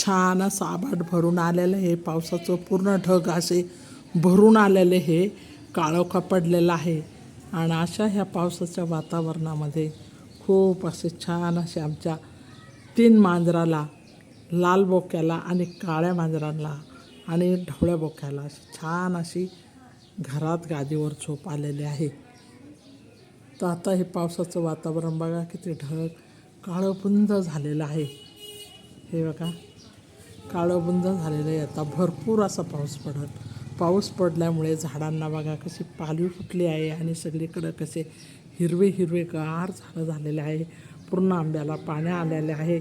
छान असं आबाट भरून आलेलं आहे. पावसाचं पूर्ण ढग असे भरून आलेले हे काळोखा पडलेला आहे. आणि अशा ह्या पावसाच्या वातावरणामध्ये खूप असे छान असे आमच्या तीन मांजराला लाल बोक्याला आणि काळ्या मांजरांना आणि ढवळ्या बोक्याला अशी छान अशी घरात गादीवर झोप आलेली आहे. तर आता हे पावसाचं वातावरण बघा किती ढग काळपुंज झालेलं आहे. हे बघा. काळंबुंद झालेलं आहे. आता भरपूर असा पाऊस पडत. पाऊस पडल्यामुळे झाडांना बघा कशी पालवी फुटली आहे आणि सगळीकडं कसे हिरवे हिरवे गार झाडं झालेले आहे. पूर्ण आंब्याला पाण्या आलेले आहे.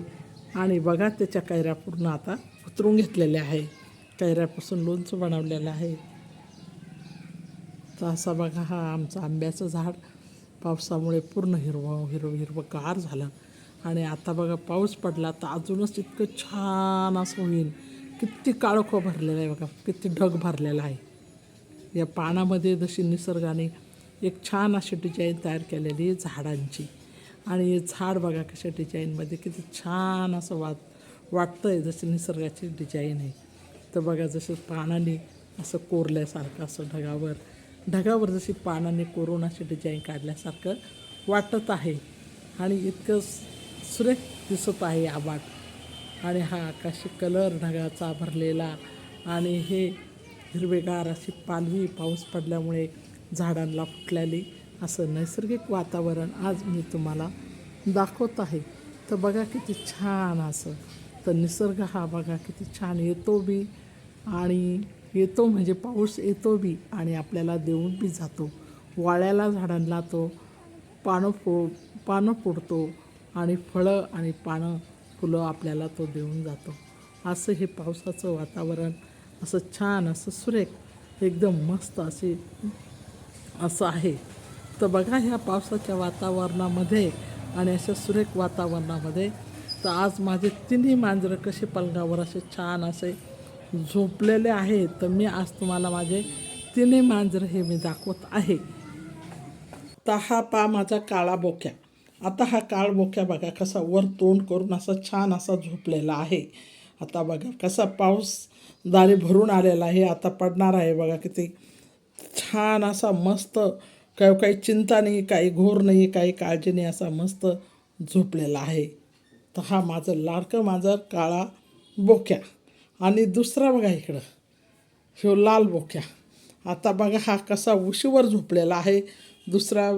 आणि बघा त्याच्या कैऱ्या पूर्ण आता उतरून घेतलेल्या आहे. कैऱ्यापासून लोणचं बनवलेलं आहे. तर असा बघा हा आमचं आंब्याचं झाड. पावसामुळे पूर्ण हिरवं हिरवं हिरवं गार झालं. आणि आता बघा पाऊस पडला तर अजूनच इतकं छान असं होईल. किती काळोखो भरलेला आहे बघा किती ढग भरलेला आहे. या पानामध्ये जशी निसर्गाने एक छान अशी डिझाईन तयार केलेली आहे झाडांची. आणि हे झाड बघा कशा डिझाईनमध्ये किती छान असं वाट वाटतं आहे जशी निसर्गाची डिझाईन आहे. तर बघा जसं पानाने असं कोरल्यासारखं असं ढगावर ढगावर जशी पानाने कोरून अशी डिझाईन काढल्यासारखं वाटत आहे. आणि इतकं सुरेख दिसत आहे आभाळ. आणि हा आकाशी कलर ढगाचा भरलेला आणि हे हिरवेगार अशी पालवी पाऊस पडल्यामुळे झाडांना फुटलेली असं नैसर्गिक वातावरण आज मी तुम्हाला दाखवत आहे. तर बघा किती छान असं. तर निसर्ग हा बघा किती छान येतो बी आणि येतो म्हणजे पाऊस येतो बी आणि आपल्याला देऊन बी जातो. वाळ्याला झाडांना तो पानं फो पानं फोडतो. आणि फळं आणि पानं फुलं आपल्याला तो देऊन जातो. असं हे पावसाचं वातावरण असं छान असं सुरेख एकदम मस्त अशी असं आहे. तर बघा ह्या पावसाच्या वातावरणामध्ये आणि अशा सुरेख वातावरणामध्ये तर आज माझे तिन्ही मांजरं कसे पलंगावर असे छान असे झोपलेले आहे तर मी आज तुम्हाला माझे तिन्ही मांजरं हे मी दाखवत आहे. तर हा पा माझा काळा बोक्या. आता हा काळ बोक्या बघा कसा वर तोंड करून असा छान असा झोपलेला आहे. आता बघा कसा पाऊस दारी भरून आलेला आहे. आता पडणार आहे बघा किती छान असा मस्त काय काही चिंता नाही काही घोर नाही काही काळजी नाही असा मस्त झोपलेला आहे. तर हा माझं लाडकं माझं काळा बोक्या. आणि दुसरा बघा इकडं ह्यो लाल बोक्या. आता बघा हा कसा उशीवर झोपलेला आहे. दुसरा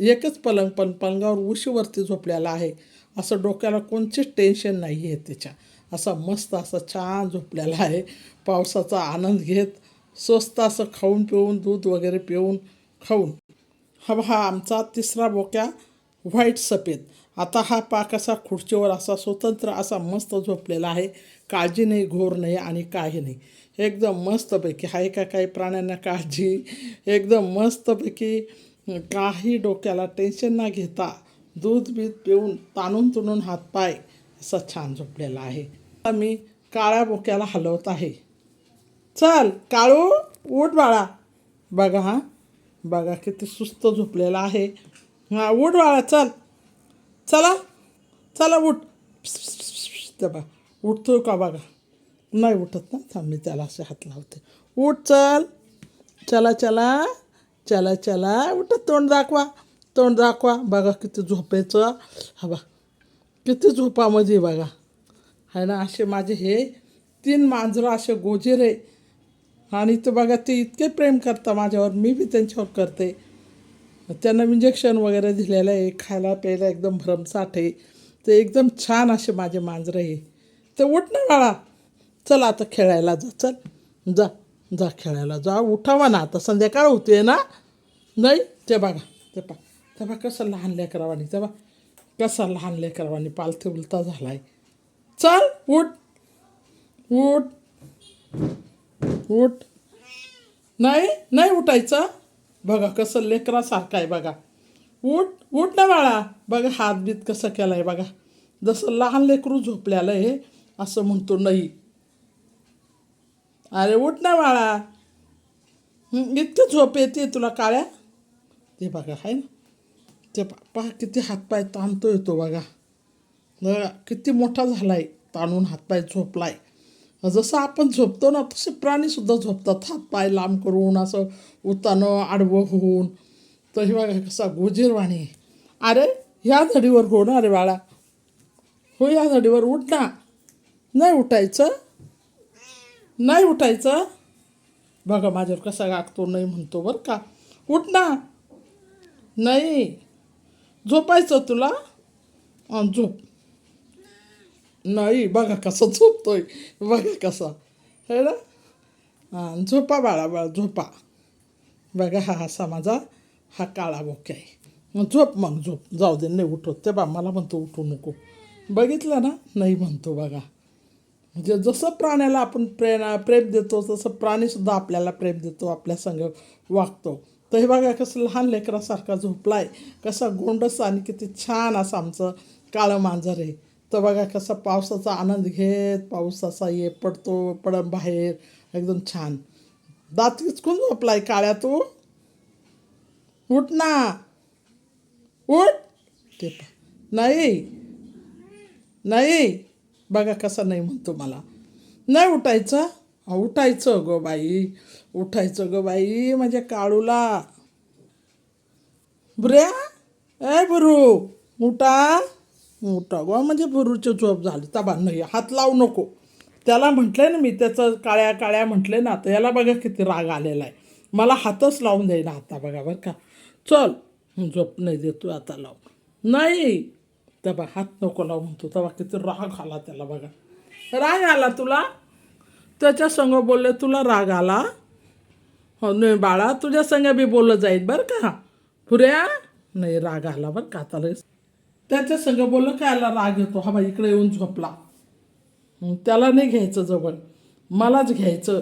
एकच पलंग पण पलंगावर उशीवरती झोपलेला आहे. असं डोक्याला कोणचीच टेन्शन नाही आहे त्याच्या. असा मस्त असा छान झोपलेला आहे. पावसाचा आनंद घेत स्वस्त असं खाऊन पिऊन दूध वगैरे पिऊन खाऊन. हा हा आमचा तिसरा बोक्या व्हाईट सफेद. आता हा पाक असा खुर्चीवर असा स्वतंत्र असा मस्त झोपलेला आहे. काळजी नाही घोर नाही आणि काही नाही. एकदम मस्तपैकी. आहे का काही प्राण्यांना काळजी? एकदम मस्तपैकी काही डोक्याला टेन्शन न घेता दूध बीत पिऊन ताणून तुणून हातपाय असा छान झोपलेला आहे. आता मी काळ्या बोक्याला हलवत आहे. चल काळू उठ बाळा. बघा हां बघा किती सुस्त झोपलेला आहे. हां उठ बाळा चल. चला चला उठ. ते बा उठतोय का बघा? नाही उठत ना थांब मी त्याला असे हात लावते. उठ चल. चला चला. चला चला. उठत तोंड दाखवा. तोंड दाखवा. बघा किती झोपेचं. हा बा किती झोपामध्ये बघा. आहे ना असे माझे हे तीन मांजरं असे गोजिरे. आणि ते बघा ते इतके प्रेम करता माझ्यावर. मी बी त्यांच्यावर करते. त्यांना इंजेक्शन वगैरे दिलेलं आहे. खायला प्यायला एकदम भरमसाठ आहे ते एकदम छान असे माझे मांजरं आहे ते उठ ना बाळा. चला आता खेळायला जा. चल. जा. जा खेळायला. जा उठावा ना. आता संध्याकाळ होते ना? नाही? ते बघा. ते पा ते बघा कसं लहान लेकरावानी. ते बा कसा लहान लेकरावानी पालथी उलता झाला आहे चल उठ. उठ. उठ. नाही? नाही उठायचं? बघा कसं लेकरासारखं आहे बघा. उठ. उठ ना बाळा. बघा हात बीत कसं केलं आहे बघा. जसं लहान लेकरू झोपल्यालं आहे असं म्हणतो नाही. अरे उठ ना बाळा. इतकं झोप येते तुला काळ्या. ते बघा आहे ना. ते पा पहा किती हातपाय ताणतो येतो बघा. बघा किती मोठा झाला आहे ताणून हातपाय झोपलाय. जसं आपण झोपतो ना तसे प्राणीसुद्धा झोपतात. हातपाय लांब करून असं उतानं आडवं होऊन. तर हे बघा कसा गोजीरवाणी. अरे ह्या झाडीवर हो ना रे बाळा. हो या झाडीवर उठ ना. नाही उठायचं. नाही उठायचं. बघा माझ्यावर कसा गागतो नाही म्हणतो बरं का. उठ ना. नाही. झोपायचं तुला? झोप. नाही बघा कसा झोपतोय. बघा कसा. हे ना? हां झोपा बाळा बाळा झोपा. बघा हा असा माझा हा काळा बोक्या आहे. मग झोप मग झोप. जाऊ दे नाही उठवत. ते बा मला म्हणतो उठू नको. बघितलं ना? नाही म्हणतो बघा. म्हणजे जसं प्राण्याला आपण प्रेरणा प्रेम देतो तसं प्राणीसुद्धा आपल्याला प्रेम देतो आपल्या संग वागतो. तर हे बघा कसं लहान लेकरासारखा झोपला आहे कसा गोंडस आणि किती छान असं आमचं काळं मांजर आहे. तर बघा कसा पावसाचा आनंद घेत पाऊस असा ये पडतो पडम बाहेर एकदम छान. दात विचकून आहे काळ्या तू. उठ ना. उठ. ते नाही. नाही. बघा कसा नाही म्हणतो मला. नाही उठायचं? अहो, उठायचं गो बाई. उठायचं गो बाई म्हणजे काळूला. बुऱ्या ए बुरू उठा. उठा गो म्हणजे बुरूची झोप झाली. तबा नाही हात लावू नको. त्याला म्हटलं ना मी त्याचं काळ्या काळ्या म्हटले ना तर याला बघा किती राग आलेला आहे. मला हातच लावून देईना आता बघा बरं का. चल झोप नाही देतो आता लावू नाही. तेव्हा हात नको लावू म्हणतो. तेव्हा किती राग आला त्याला बघा. राग आला तुला? त्याच्या संग बोलले तुला राग आला? हो नाही बाळा तुझ्या संग बी बोललं जाईल बरं का? पुऱ्या? नाही राग आला बरं का आता त्याच्या संग बोललं काय आला राग येतो? हा बाई इकडे येऊन झोपला. त्याला नाही घ्यायचं जवळ. मलाच घ्यायचं.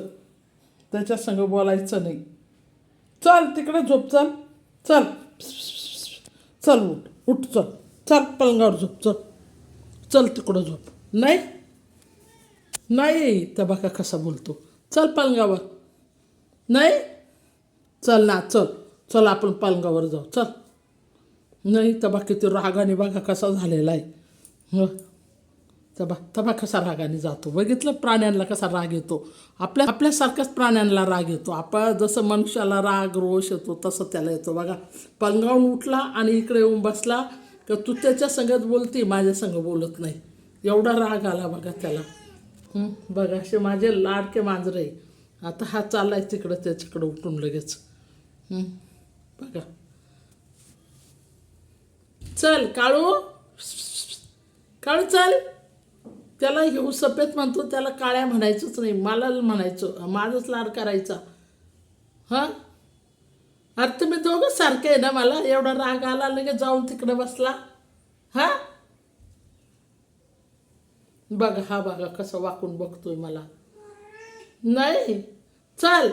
त्याच्या संग बोलायचं नाही. चल तिकडे झोप चल. चल. चल उठ. उठ चल. चल पलंगावर झोप चल. चल तिकडं झोप. नाही? नाही तर कसा बोलतो? चल पलंगावर. नाही? चल ना चल. चल आपण पलंगावर जाऊ. चल. नाही तबा किती रागाने बघा कसा झालेला आहे? तबा तबा कसा रागाने जातो? बघितलं प्राण्यांना कसा राग येतो? आपल्या आपल्यासारख्याच प्राण्यांना राग येतो. आपण जसं मनुष्याला राग रोष येतो तसं त्याला येतो. बघा पलंगावून उठला आणि इकडे येऊन बसला. का तू त्याच्या संगत बोलती माझ्या संग बोलत नाही. एवढा राग आला बघा त्याला. बघा असे माझे लाडके मांजरे. आहे आता हा चाललाय तिकडं त्याच्याकडं उठून लगेच. बघा. चल काळू. काळू चल. त्याला घेऊ सफेद म्हणतो त्याला काळ्या म्हणायचंच नाही मला म्हणायचं माझंच लाड करायचा. हां? अरे तुम्ही दोघं सारखे आहे ना मला? एवढा राग आला लगेच जाऊन तिकडे बसला. हा? बघा हा बघा कसं वाकून बघतोय मला. नाही? चल.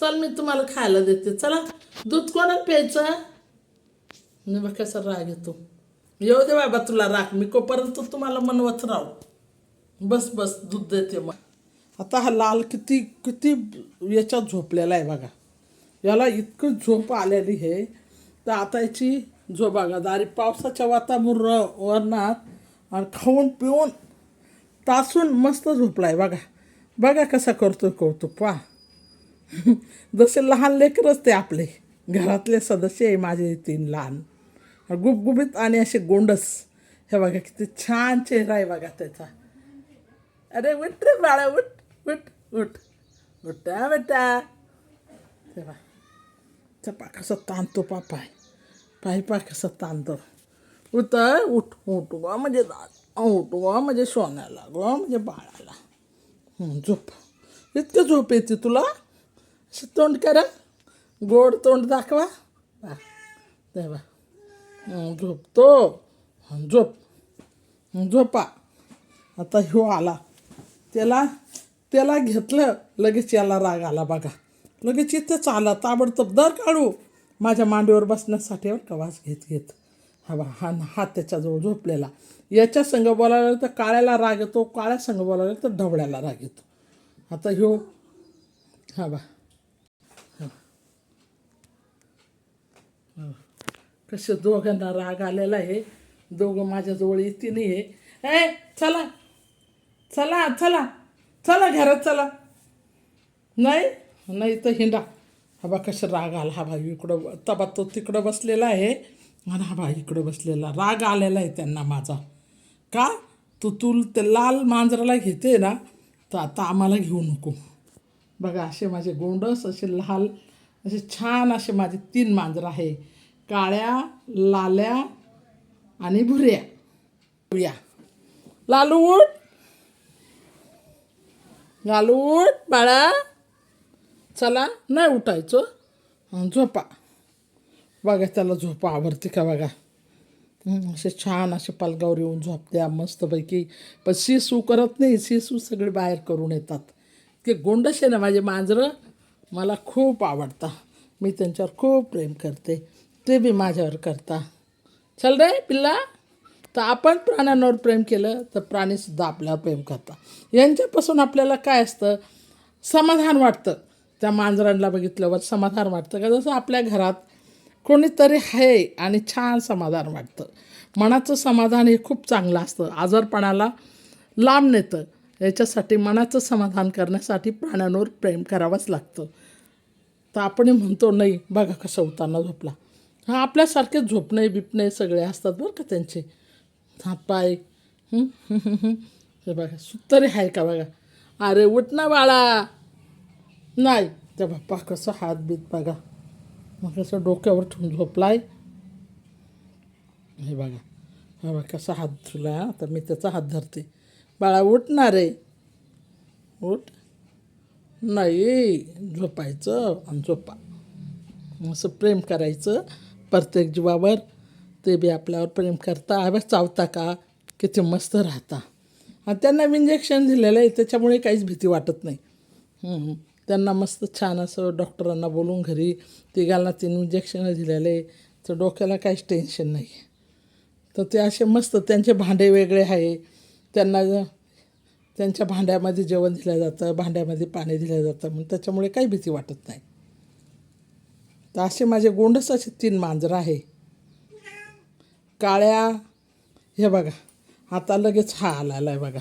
चल मी तुम्हाला खायला देते. चला. दूध कोणाला प्यायचं? नाही बघ कसा राग येतो. येऊ दे बाबा तुला राग. मी कोपर्यंत तुम्हाला मनवत राहू. बस बस दूध देते मग. आता हा लाल किती किती याच्यात झोपलेला आहे बघा. याला इतकं झोप आलेली आहे तर आता याची झोप बघा. दारी पावसाच्या वातावरण वरणात आणि खाऊन पिऊन तासून मस्त झोपलाय बघा. बघा कसा करतो कौतुक पा जसे लहान लेकरच ते आपले. घरातले सदस्य आहे माझे तीन लहान. गुबगुबीत आणि असे गोंडस. हे बघा किती छान चेहरा आहे बघा त्याचा. अरे विट रे बाळा उठ उठ उठ. उठा बेटा. तेव्हा चपा कसं ताणतो पा पाय पाय पाय कसं ताणतो उठ उठ म्हणजे उठ ग म्हणजे दादा उठ ग म्हणजे सोन्याला ग म्हणजे बाळाला. हं, झोप. इतकं झोप येते तुला? असं तोंड करा. गोड तोंड दाखवा. हा, तेव्हा झोपतो झोप. झोपा. आता ह्यो आला. त्याला त्याला घेतलं लगेच याला राग आला बघा. लगेच इथेच आला ताबडतोब दर काढू. माझ्या मांडीवर बसण्यासाठी प्रवास घेत घेत हा बा हा हा त्याच्याजवळ झोपलेला. याच्या संग बोलायला लागलं तर काळ्याला राग येतो काळ्या संग बोलायला तर ढवळ्याला राग येतो. आता ह्यो हा बा. कसे दोघांना राग आलेला आहे. दोघं माझ्याजवळ येते नाही आहे ए चला. चला चला. चला घरात चला. नाही? नाही तर हिंडा. हा बा कसं राग आला हा भाई इकडं तबा तो तिकडं बसलेला आहे. आणि हा भाई इकडं बसलेला. राग आलेला आहे त्यांना माझा. का? तू तू ते लाल मांजराला घेते ना तर आता आम्हाला घेऊ नको. बघा असे माझे गोंडस असे लाल असे छान असे माझे तीन मांजरं आहे. काळ्या लाल्या आणि भुऱ्या भुऱ्या लालूट लालूट उठ बाळा. चला नाही उठायचं. झोपा. बघा त्याला झोपा आवडते का बघा. असे छान असे पालगावर येऊन झोपत्या मस्तपैकी. पण शिसू करत नाही शिसू सगळे बाहेर करून येतात. ते गोंडस आहे ना माझे मांजरं मला खूप आवडता मी त्यांच्यावर खूप प्रेम करते. ते बी माझ्यावर करता चल रे पिल्ला. तर आपण प्राण्यांवर प्रेम केलं तर प्राणीसुद्धा आपल्यावर प्रेम करतात. यांच्यापासून आपल्याला काय असतं? समाधान वाटतं. त्या मांजरांना बघितल्यावर समाधान वाटतं. का जसं आपल्या घरात कोणीतरी आहे आणि छान समाधान वाटतं. मनाचं समाधान हे खूप चांगलं असतं. आजारपणाला लांब नेतं. याच्यासाठी मनाचं समाधान करण्यासाठी प्राण्यांवर प्रेम करावंच लागतं. तर आपणही म्हणतो नाही बघा कसं होताना झोपला. हा आपल्यासारखे झोपणे बिपणे सगळे असतात बरं का त्यांचे. हातपाय हे बघा सुतरी आहे का बघा? अरे उठ ना बाळा. नाही. त्या बाप्पा कसं हात बीत बघा. मग कसं डोक्यावर ठेवून झोपलाय. हे बघा. हा बघा कसा हात धुला आता मी त्याचा हात धरते. बाळा उठणार आहे उठ. नाही झोपायचं. आणि झोपा. असं प्रेम करायचं प्रत्येक जीवावर. ते बी आपल्यावर प्रेम करता अभ्यास चावता का? किती मस्त राहता. आणि त्यांना इंजेक्शन दिलेलं आहे त्याच्यामुळे काहीच भीती वाटत नाही. त्यांना मस्त छान असं डॉक्टरांना बोलून घरी तिघांना तीन इंजेक्शन दिलेले. तर डोक्याला काहीच टेन्शन नाही. तर ते असे मस्त त्यांचे भांडे वेगळे आहे. त्यांना त्यांच्या भांड्यामध्ये जेवण दिलं जातं भांड्यामध्ये पाणी दिलं जातं. मग त्याच्यामुळे काही भीती वाटत नाही. तर असे माझे गोंडस असे तीन मांजरं आहे. काळ्या हे बघा. आता लगेच हा आलेला आहे बघा.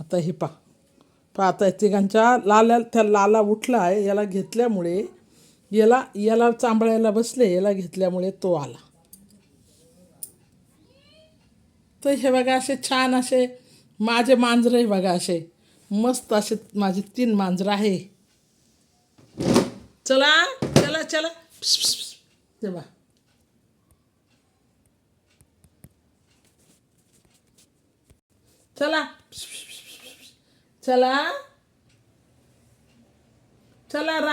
आता हे पहा. पा आता तिघांच्या लाल्या त्या लाला उठला आहे याला घेतल्यामुळे याला याला चांबळायला बसले याला घेतल्यामुळे तो आला. तर हे बघा असे छान असे माझे मांजरं आहे बघा असे मस्त असे माझे तीन मांजरं आहे. चला चला चला. प्स, चला. चला. चला रा